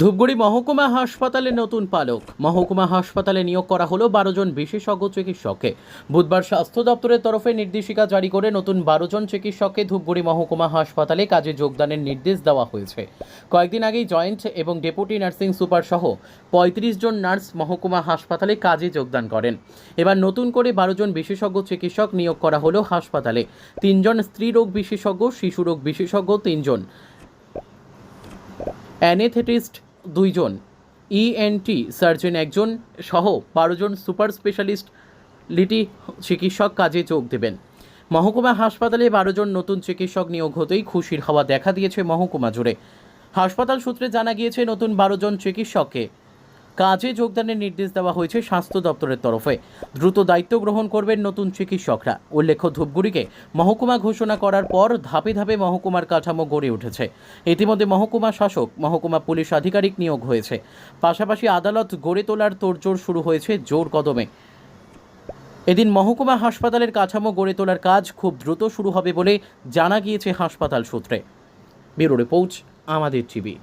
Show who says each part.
Speaker 1: ধূপগুড়ি মহকুমা হাসপাতালে নতুন পালক। মহকুমা হাসপাতালে নিয়োগ করা হলো বারো জন বিশেষজ্ঞ চিকিৎসককে। বুধবার স্বাস্থ্য দপ্তরের তরফে নির্দেশিকা জারি করে নতুন বারো জন চিকিৎসককে ধূপগুড়ি মহকুমা হাসপাতালে কাজে যোগদানের নির্দেশ দেওয়া হয়েছে। কয়েকদিন আগেই জয়েন্ট এবং ডেপুটি নার্সিং সুপার সহ পঁয়ত্রিশ জন নার্স মহকুমা হাসপাতালে কাজে যোগদান করেন। এবার নতুন করে বারো জন বিশেষজ্ঞ চিকিৎসক নিয়োগ করা হলো হাসপাতালে। তিনজন স্ত্রীরোগ বিশেষজ্ঞ শিশুরোগ বিশেষজ্ঞ তিনজন অ্যানেথেটিস্ট দুইজন। ইএনটি সার্জন একজন সহ বারোজন সুপার স্পেশালিস্ট লিটি চিকিৎসক কাজে যোগ দেবেন। মহকুমা হাসপাতালে বারোজন নতুন চিকিৎসক নিয়োগ হতেই খুশির হাওয়া দেখা দিয়েছে মহকুমা জুড়ে। হাসপাতাল সূত্রে জানা গিয়েছে, নতুন বারোজন চিকিৎসককে কাজে যোগদানের নির্দেশ দেওয়া হয়েছে স্বাস্থ্য দপ্তরের তরফে। দ্রুত দায়িত্ব গ্রহণ করবেন নতুন চিকিৎসকরা। উল্লেখ্য, ধূপগুড়িকে মহকুমা ঘোষণা করার পর ধাপে ধাপে মহকুমার কাঠামো গড়ে উঠেছে। ইতিমধ্যে মহকুমা শাসক, মহকুমা পুলিশ আধিকারিক নিয়োগ হয়েছে। পাশাপাশি আদালত গড়ে তোলার তোড়জোড় শুরু হয়েছে জোর কদমে। এদিন মহকুমা হাসপাতালের কাঠামো গড়ে তোলার কাজ খুব দ্রুত শুরু হবে বলে জানা গিয়েছে হাসপাতাল সূত্রে। ব্যুরো রিপোর্ট, আমাদের টিভি।